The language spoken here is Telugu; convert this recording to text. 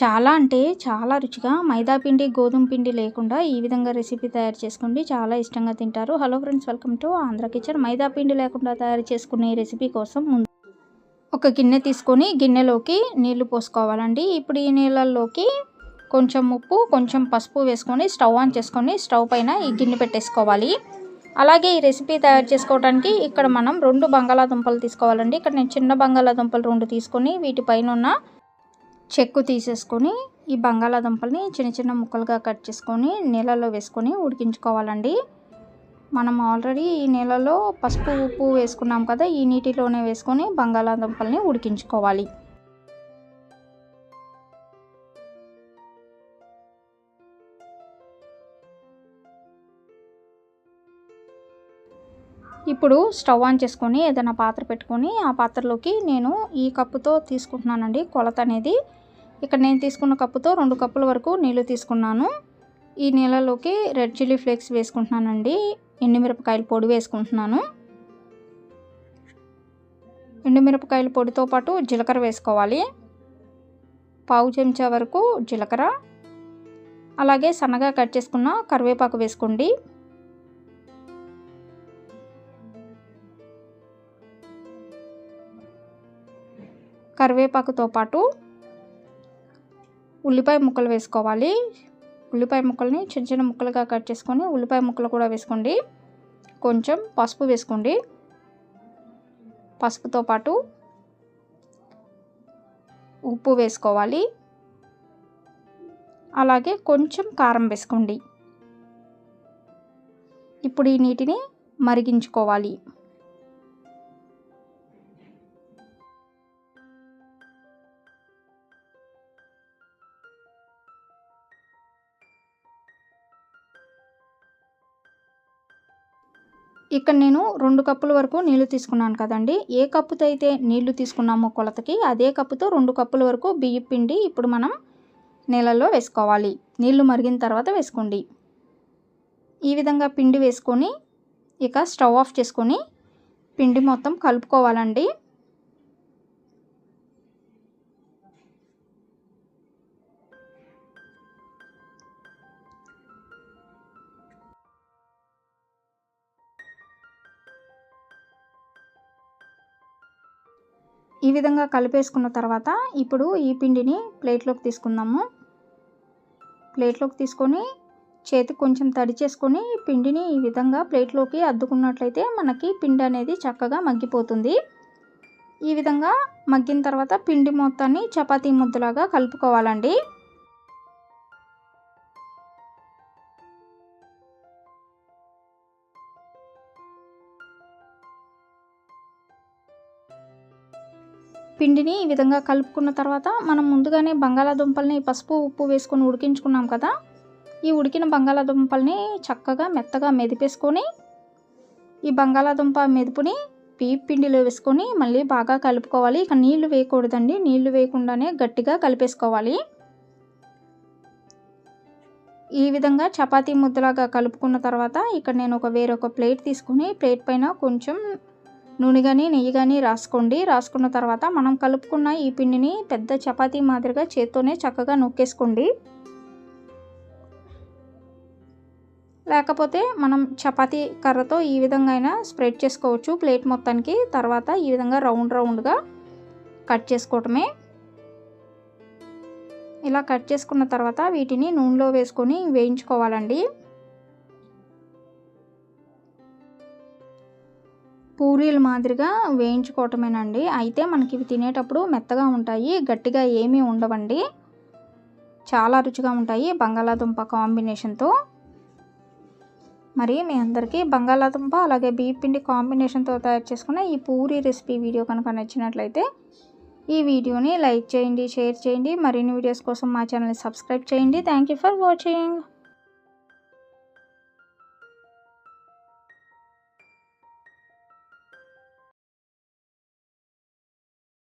చాలా అంటే చాలా రుచిగా మైదా పిండి గోధుమ పిండి లేకుండా ఈ విధంగా రెసిపీ తయారు చేసుకోండి. చాలా ఇష్టంగా తింటారు. Hello friends welcome to Andhra kitchen మైదా పిండి లేకుండా తయారు చేసుకునే రెసిపీ కోసం ముందు ఒక గిన్నె తీసుకొని గిన్నెలోకి నీళ్ళు పోసుకోవాలండి. ఇప్పుడు ఈ నీళ్ళల్లోకి కొంచెం ఉప్పు కొంచెం పసుపు వేసుకొని స్టవ్ ఆన్ చేసుకొని స్టవ్ పైన ఈ గిన్నె పెట్టేసుకోవాలి. అలాగే ఈ రెసిపీ తయారు చేసుకోవడానికి ఇక్కడ మనం రెండు బంగాళాదుంపలు తీసుకోవాలండి. ఇక్కడ నేను చిన్న బంగాళాదుంపలు రెండు తీసుకొని వీటిపైన ఉన్న చెక్కు తీసేసుకొని ఈ బంగాళాదుంపల్ని చిన్న చిన్న ముక్కలుగా కట్ చేసుకొని నీళ్ళలో వేసుకొని ఉడికించుకోవాలండి. మనం ఆల్రెడీ ఈ నీళ్ళలో పసుపు ఉప్పు వేసుకున్నాం కదా ఈ నీటిలోనే వేసుకొని బంగాళాదుంపల్ని ఉడికించుకోవాలి. ఇప్పుడు స్టవ్ ఆన్ చేసుకొని ఏదైనా పాత్ర పెట్టుకొని ఆ పాత్రలోకి నేను ఈ కప్పుతో తీసుకుంటున్నానండి కొలత అనేది. ఇక్కడ నేను తీసుకున్న కప్పుతో రెండు కప్పుల వరకు నీళ్ళు తీసుకున్నాను. ఈ నీళ్ళలోకి రెడ్ చిల్లీ ఫ్లేక్స్ వేసుకుంటున్నానండి. ఎండుమిరపకాయల పొడి వేసుకుంటున్నాను. ఎండుమిరపకాయల పొడితో పాటు జీలకర్ర వేసుకోవాలి. పావు చెంచా వరకు జీలకర్ర. అలాగే సన్నగా కట్ చేసుకున్న కరివేపాకు వేసుకోండి. కరివేపాకుతో పాటు ఉల్లిపాయ ముక్కలు వేసుకోవాలి. ఉల్లిపాయ ముక్కల్ని చిన్న చిన్న ముక్కలుగా కట్ చేసుకొని ఉల్లిపాయ ముక్కలు కూడా వేసుకోండి. కొంచెం పసుపు వేసుకోండి. పసుపుతో పాటు ఉప్పు వేసుకోవాలి. అలాగే కొంచెం కారం వేసుకోండి. ఇప్పుడు ఈ నీటిని మరిగించుకోవాలి. ఇక్కడ నేను రెండు కప్పుల వరకు నీళ్ళు తీసుకున్నాను కదండి. ఏ కప్పుతో అయితే నీళ్ళు తీసుకున్నామో కొలతకి అదే కప్పుతో రెండు కప్పుల వరకు బియ్య పిండి ఇప్పుడు మనం నీళ్ళల్లో వేసుకోవాలి. నీళ్ళు మరిగిన తర్వాత వేసుకోండి. ఈ విధంగా పిండి వేసుకొని ఇక స్టవ్ ఆఫ్ చేసుకొని పిండి మొత్తం కలుపుకోవాలండి. ఈ విధంగా కలిపేసుకున్న తర్వాత ఇప్పుడు ఈ పిండిని ప్లేట్లోకి తీసుకుందాము. ప్లేట్లోకి తీసుకొని చేతికి కొంచెం తడి చేసుకొని పిండిని ఈ విధంగా ప్లేట్లోకి అద్దుకున్నట్లయితే మనకి పిండి అనేది చక్కగా మగ్గిపోతుంది. ఈ విధంగా మగ్గిన తర్వాత పిండి మొత్తాన్ని చపాతీ ముద్దలాగా కలుపుకోవాలండి. పిండిని ఈ విధంగా కలుపుకున్న తర్వాత మనం ముందుగానే బంగాళాదుంపల్ని పసుపు ఉప్పు వేసుకొని ఉడికించుకున్నాం కదా? ఈ ఉడికిన బంగాళాదుంపల్ని చక్కగా మెత్తగా మెదిపేసుకొని ఈ బంగాళాదుంప మెదుపుని పీప్ పిండిలో వేసుకొని మళ్ళీ బాగా కలుపుకోవాలి. ఇక నీళ్ళు వేయకూడదండి. నీళ్ళు వేయకుండానే గట్టిగా కలిపేసుకోవాలి. ఈ విధంగా చపాతీ ముద్దలాగా కలుపుకున్న తర్వాత ఇక్కడ నేను ఒక వేరొక ప్లేట్ తీసుకుని ప్లేట్ పైన కొంచెం నూనె కానీ నెయ్యి కానీ రాసుకోండి. రాసుకున్న తర్వాత మనం కలుపుకున్న ఈ పిండిని పెద్ద చపాతీ మాదిరిగా చేత్తోనే చక్కగా నొక్కేసుకోండి లేకపోతే మనం చపాతీ కర్రతో ఈ విధంగా అయినా స్ప్రెడ్ చేసుకోవచ్చు. ప్లేట్ మొత్తానికి తర్వాత ఈ విధంగా రౌండ్ రౌండ్గా కట్ చేసుకోవటమే. ఇలా కట్ చేసుకున్న తర్వాత వీటిని నూనెలో వేసుకొని వేయించుకోవాలండి. పూరీల మాదిరిగా వేయించుకోవటమేనండి. అయితే మనకి ఇవి తినేటప్పుడు మెత్తగా ఉంటాయి గట్టిగా ఏమీ ఉండవండి. చాలా రుచిగా ఉంటాయి బంగాళాదుంప కాంబినేషన్తో. మరి మీ అందరికీ బంగాళాదుంప అలాగే బియ్య పిండి కాంబినేషన్తో తయారు చేసుకున్న ఈ పూరీ రెసిపీ వీడియో కనుక నచ్చినట్లయితే ఈ వీడియోని లైక్ చేయండి షేర్ చేయండి. మరిన్ని వీడియోస్ కోసం మా ఛానల్ని సబ్స్క్రైబ్ చేయండి. Thank you for watching.